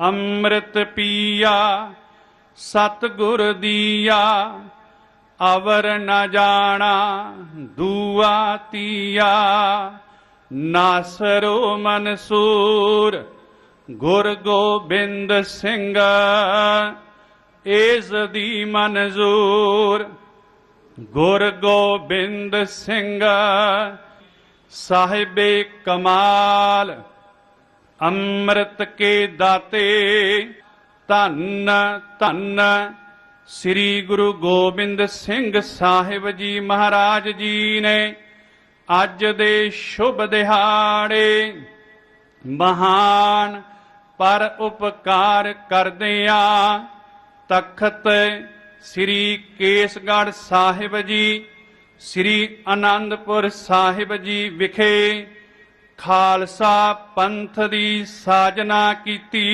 ਅੰਮ੍ਰਿਤ ਪੀਆ, ਸਤਿਗੁਰ ਦੀਆ, ਅਵਰ ਨ ਜਾਣਾ, ਦੂਆ ਤੀਆ। ਨਾਸਰੋ ਮਨਸੂਰ, ਗੁਰ ਗੋਬਿੰਦ ਸਿੰਘ ਏਸ ਦੀ ਮਨਜ਼ੂਰ। ਗੁਰ ਗੋਬਿੰਦ ਸਿੰਘ, ਸਾਹਿਬੇ ਕਮਾਲ ਅੰਮ੍ਰਿਤ ਕੇ ਦਾਤੇ, ਧੰਨ ਧੰਨ ਸ੍ਰੀ ਗੁਰੂ ਗੋਬਿੰਦ ਸਿੰਘ ਸਾਹਿਬ ਜੀ ਮਹਾਰਾਜ ਜੀ ਨੇ ਅੱਜ ਦੇ ਸ਼ੁਭ ਦਿਹਾੜੇ ਮਹਾਨ ਪਰ ਉਪਕਾਰ ਕਰਦਿਆਂ ਤਖਤ ਸ੍ਰੀ ਕੇਸਗੜ੍ਹ ਸਾਹਿਬ ਜੀ, ਸ੍ਰੀ ਆਨੰਦਪੁਰ ਸਾਹਿਬ ਜੀ ਵਿਖੇ ਖਾਲਸਾ ਪੰਥ ਦੀ ਸਾਜਨਾ ਕੀਤੀ।